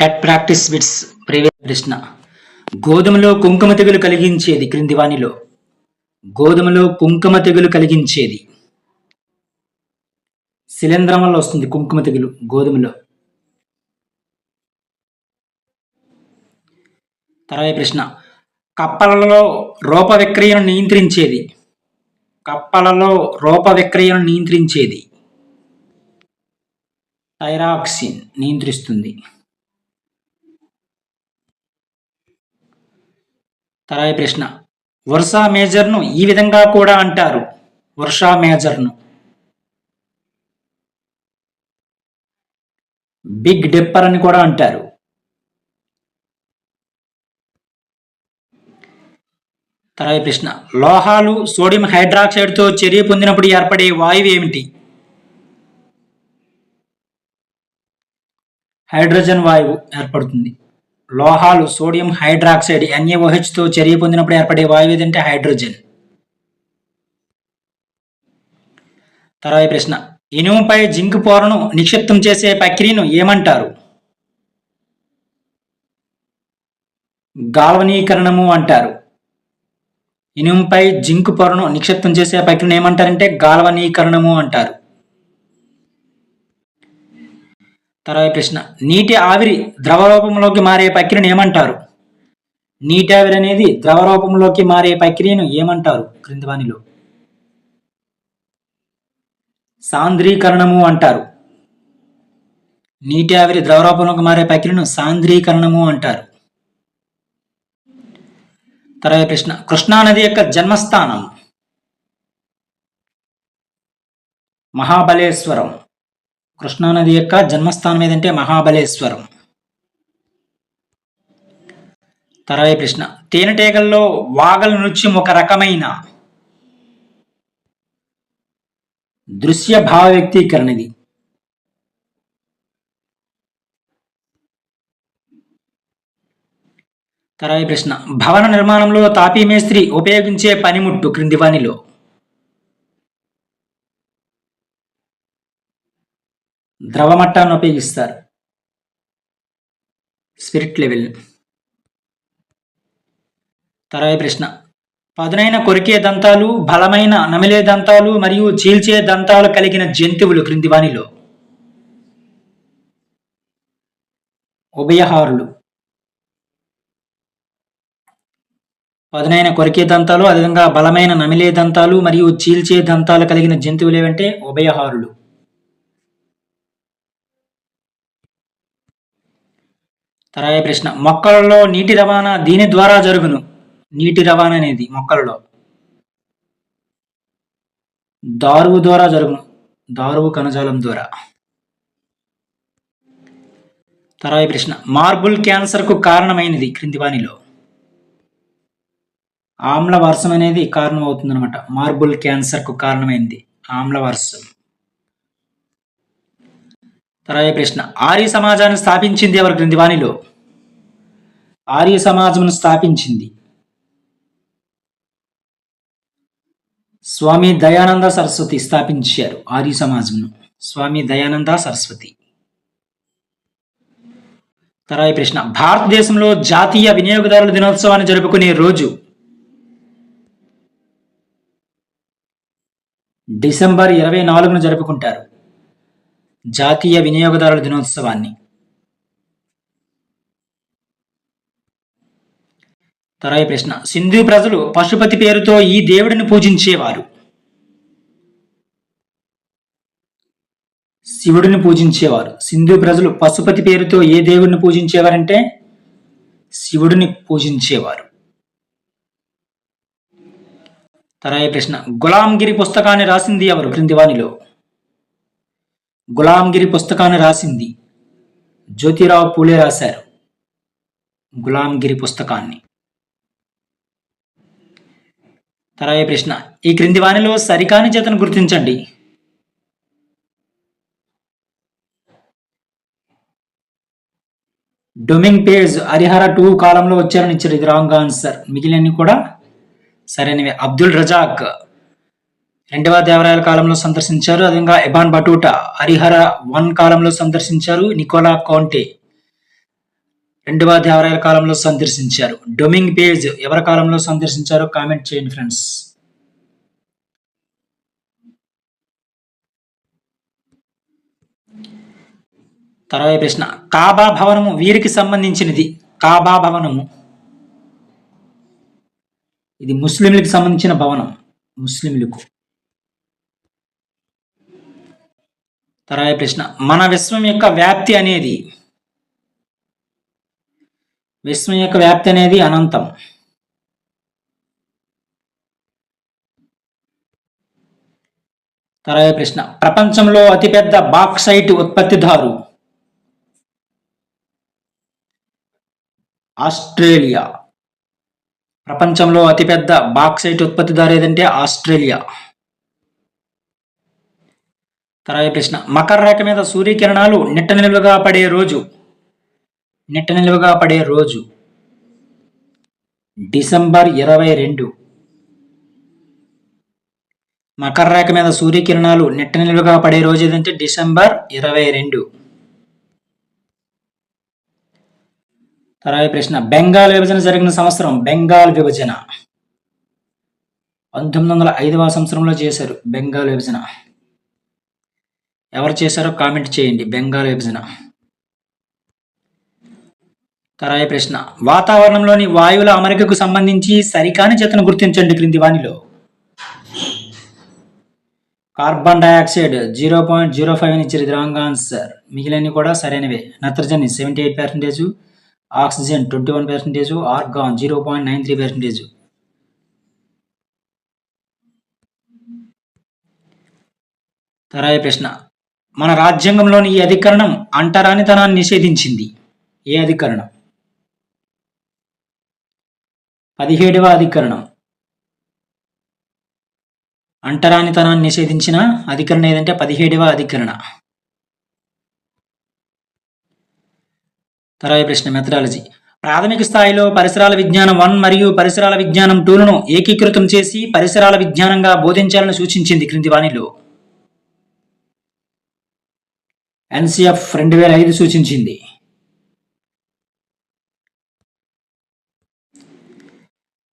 TET practice విట్స్ previous ప్రశ్న గోధుమలో కుంకుమ తెగులు కలిగించేది క్రింది వాణిలో. గోధుమలో కుంకుమ తెగులు కలిగించేది. శిలీంధ్రం వల్ల వస్తుంది కుంకుమ తెగులు గోధుమలో. తర్వాత ప్రశ్న. కప్పలలో రూప విక్రయను నియంత్రించేది. కప్పలలో రూప విక్రయను నియంత్రించేది. థైరాక్సిన్ నియంత్రిస్తుంది. తర్వాత ప్రశ్న. వర్షా మేజర్ను ఈ విధంగా కూడా అంటారు. వర్షా మేజర్ను. బిగ్ డెప్పర్ అని కూడా అంటారు. తర్వాత ప్రశ్న. లోహాలు సోడియం హైడ్రాక్సైడ్తో చర్య పొందినప్పుడు ఏర్పడే వాయువు ఏమిటి? హైడ్రోజన్ వాయువు ఏర్పడుతుంది. లోహాలు సోడియం హైడ్రాక్సైడ్ NaOH తో చర్య పొందినప్పుడు ఏర్పడే వాయువు ఏదంటే హైడ్రోజన్. తర్వాత ప్రశ్న. ఇనుముపై జింక్ పొరను నిక్షిప్తం చేసే ప్రక్రియను ఏమంటారు? గాల్వనీకరణము అంటారు. ఇనుముపై జింక్ పొరను నిక్షిప్తం చేసే ప్రక్రియను ఏమంటారంటే గాల్వనీకరణము అంటారు. తర్వాత ప్రశ్న నీటి ఆవిరి ద్రవ రూపంలోకి మారే ప్రక్రియను ఏమంటారు? నీటి ఆవిరి అనేది ద్రవ రూపంలోకి మారే ప్రక్రియను ఏమంటారు? క్రింది వానిలో సాంద్రీకరణము అంటారు. నీటి ఆవిరి ద్రవ రూపంలోకి మారే ప్రక్రియను సాంద్రీకరణము అంటారు. తర్వాత ప్రశ్న కృష్ణానది యొక్క జన్మస్థానం. మహాబలేశ్వరం. కృష్ణానది యొక్క జన్మస్థానం ఏదంటే మహాబలేశ్వరం. తర్వాత ప్రశ్న తేనెటీగల్లో వాగల నృత్యం ఒక రకమైన దృశ్య భావ వ్యక్తీకరణ ఇది తర్వాత ప్రశ్న భవన నిర్మాణంలో తాపీ మేస్త్రి ఉపయోగించే పనిముట్టు క్రింది వానిలో. ద్రవమట్టాన్ని ఉపయోగిస్తారు. స్పిరిట్ లెవెల్ తర్వాత ప్రశ్న. పదునైన కొరికే దంతాలు బలమైన నమిలే దంతాలు మరియు చీల్చే దంతాలు కలిగిన జంతువులు క్రింది వానిలో ఉభయహారులు. పదునైన కొరికే దంతాలు అదేవిధంగా బలమైన నమిలే దంతాలు మరియు చీల్చే దంతాలు కలిగిన జంతువులు ఏవంటే ఉభయహారులు. తర్వాత ప్రశ్న? మొక్కలలో నీటి రవాణా దీని ద్వారా జరుగును. నీటి రవాణా అనేది మొక్కలలో. దారువు ద్వారా జరుగును. దారువు కణజాలం ద్వారా. తర్వాత ప్రశ్న? మార్బుల్ క్యాన్సర్కు కారణమైనది క్రింది వానిలో ఆమ్ల వర్షం అనేది కారణం అవుతుందన్నమాట మార్బుల్ క్యాన్సర్కు కారణమైంది ఆమ్ల వర్షం తర్వాత ప్రశ్న. ఆర్య సమాజాన్ని స్థాపించింది ఎవరు క్రింది వాణిలో? ఆర్య సమాజమును స్థాపించింది. స్వామి దయానంద సరస్వతి స్థాపించారు ఆర్య సమాజంను స్వామి దయానంద సరస్వతి. తర్వాత ప్రశ్న. భారతదేశంలో జాతీయ వినియోగదారుల దినోత్సవాన్ని జరుపుకునే రోజు డిసెంబర్ ఇరవై నాలుగున జరుపుకుంటారు. జాతీయ వినియోగదారుల దినోత్సవాన్ని. తర్వాత ప్రశ్న. సింధు ప్రజలు పశుపతి పేరుతో ఈ దేవుడిని పూజించేవారు. శివుడిని పూజించేవారు. సింధు ప్రజలు పశుపతి పేరుతో ఏ దేవుడిని పూజించేవారంటే శివుడిని పూజించేవారు. తర్వాత ప్రశ్న. గులాంగిరి పుస్తకాన్ని రాసింది ఎవరు? క్రింది వానిలో గులాంగిరి పుస్తకాన్ని రాసింది. జ్యోతిరావు పూలే రాశారు గులాంగిరి పుస్తకాన్ని. తర్వాత ప్రశ్న ఈ క్రింది వాణిలో సరికాని చేతను గుర్తించండి. డొమింగ్ పేజ్ హరిహర టూ కాలంలో వచ్చారని ఇచ్చారు ఇది రాంగ్ ఆన్సర్. మిగిలినవి కూడా సరైనవి. అబ్దుల్ రజాక్ రెండవ దేవరాయల కాలంలో సందర్శించారు. అదేవిధంగా ఎబాన్ బటూటా హరిహర వన్ కాలంలో సందర్శించారు. నికోలా కౌంటే రెండవ దేవరాయల కాలంలో సందర్శించారు. డొమింగ్ పేజ్ ఎవరి కాలంలో సందర్శించారో కామెంట్ చేయండి ఫ్రెండ్స్. తర్వాత ప్రశ్న కాబా భవనము వీరికి సంబంధించినది. కాబా భవనము. ఇది ముస్లింలకు సంబంధించిన భవనం. ముస్లింలకు. తర్వాత ప్రశ్న. మన విశ్వం యొక్క వ్యాప్తి అనేది. విశ్వం యొక్క వ్యాప్తి అనేది అనంతం. తర్వాత ప్రశ్న. ప్రపంచంలో అతిపెద్ద బాక్సైట్ ఉత్పత్తిదారు. ఆస్ట్రేలియా. ప్రపంచంలో అతిపెద్ద బాక్సైట్ ఉత్పత్తిదారు ఏదంటే ఆస్ట్రేలియా. తర్వాత ప్రశ్న మకర రేఖ మీద సూర్యకిరణాలు నిట్ట నిలువగా పడే రోజు. నిట్ట నిలువగా పడే రోజు. డిసెంబర్ ఇరవై రెండు. మకర రేఖ మీద సూర్యకిరణాలు నిట్ట నిలువగా పడే రోజు ఏదంటే డిసెంబర్ ఇరవై రెండు. తర్వాత ప్రశ్న బెంగాల్ విభజన జరిగిన సంవత్సరం బెంగాల్ విభజన. పంతొమ్మిది వందల ఐదవ సంవత్సరంలో చేశారు బెంగాల్ విభజన. ఎవరు చేశారో కామెంట్ చేయండి. బెంగాల్ విభజన. తర్వాత ప్రశ్న. వాతావరణంలోని వాయువుల అమరికకు సంబంధించి సరికాని చేతను గుర్తించండి క్రింది వాణిలో. Carbon dioxide zero point zero five అని ఇచ్చారు రాంగ్ ఆన్సర్. మిగిలినవి కూడా సరైనవే. నత్రజని seventy eight percentage oxygen twenty one percentage argon zero point nine three percentage. తరాయి ప్రశ్న. మన రాజ్యాంగంలోని ఈ అధికరణం అంటరానితనాన్ని నిషేధించింది. ఏ అధికరణం? పదిహేడవ అధికరణం. అంటరానితనాన్ని నిషేధించిన అధికరణ ఏదంటే పదిహేడవ అధికరణ. తర్వాత ప్రశ్న మెథడాలజీ ప్రాథమిక స్థాయిలో పరిసరాల విజ్ఞానం వన్ మరియు పరిసరాల విజ్ఞానం టూలను ఏకీకృతం చేసి పరిసరాల విజ్ఞానంగా బోధించాలని సూచించింది క్రింది వాణిలో. ఎన్సిఎఫ్ రెండు వేల ఐదు సూచించింది.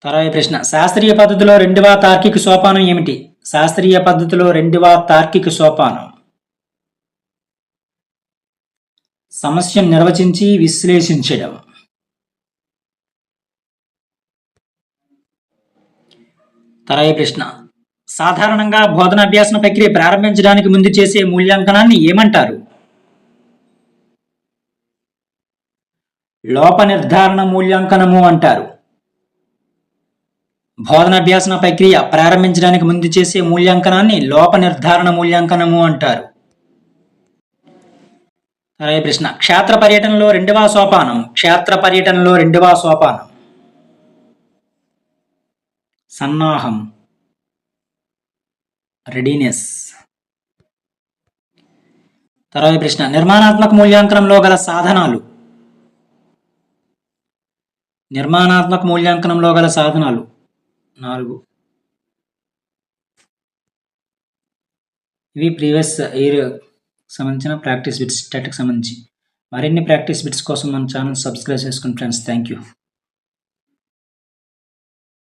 తర్వాత ప్రశ్న శాస్త్రీయ పద్ధతిలో రెండవ తార్కిక సోపానం ఏమిటి? శాస్త్రీయ పద్ధతిలో రెండవ తార్కిక సోపానం. సమస్యను నిర్వచించి విశ్లేషించడం. తర్వాత ప్రశ్న సాధారణంగా బోధన అభ్యాసన ప్రక్రియ ప్రారంభించడానికి ముందు చేసే మూల్యాంకనాన్ని ఏమంటారు? లోప నిర్ధారణ మూల్యాంకనము అంటారు. బోధనాభ్యాసన ప్రక్రియ ప్రారంభించడానికి ముందు చేసే మూల్యాంకనాన్ని లోప నిర్ధారణ మూల్యాంకనము అంటారు. అలాగే ప్రశ్న క్షేత్ర పర్యటనలో రెండవ సోపానం క్షేత్ర పర్యటనలో రెండవ సోపానం. సన్నాహం రెడీనెస్ తర్వాత ప్రశ్న నిర్మాణాత్మక మూల్యాంకనంలో గల సాధనాలు నిర్మాణాత్మక మూల్యాంకనంలో గల సాధనాలు. నాలుగు. ఇవి ప్రీవియస్ ఇయర్ సంబంధించిన ప్రాక్టీస్ బిట్స్ టెట్కి సంబంధించి. మరిన్ని ప్రాక్టీస్ బిట్స్ కోసం మన ఛానల్ సబ్స్క్రైబ్ చేసుకోండి ఫ్రెండ్స్ థ్యాంక్ యూ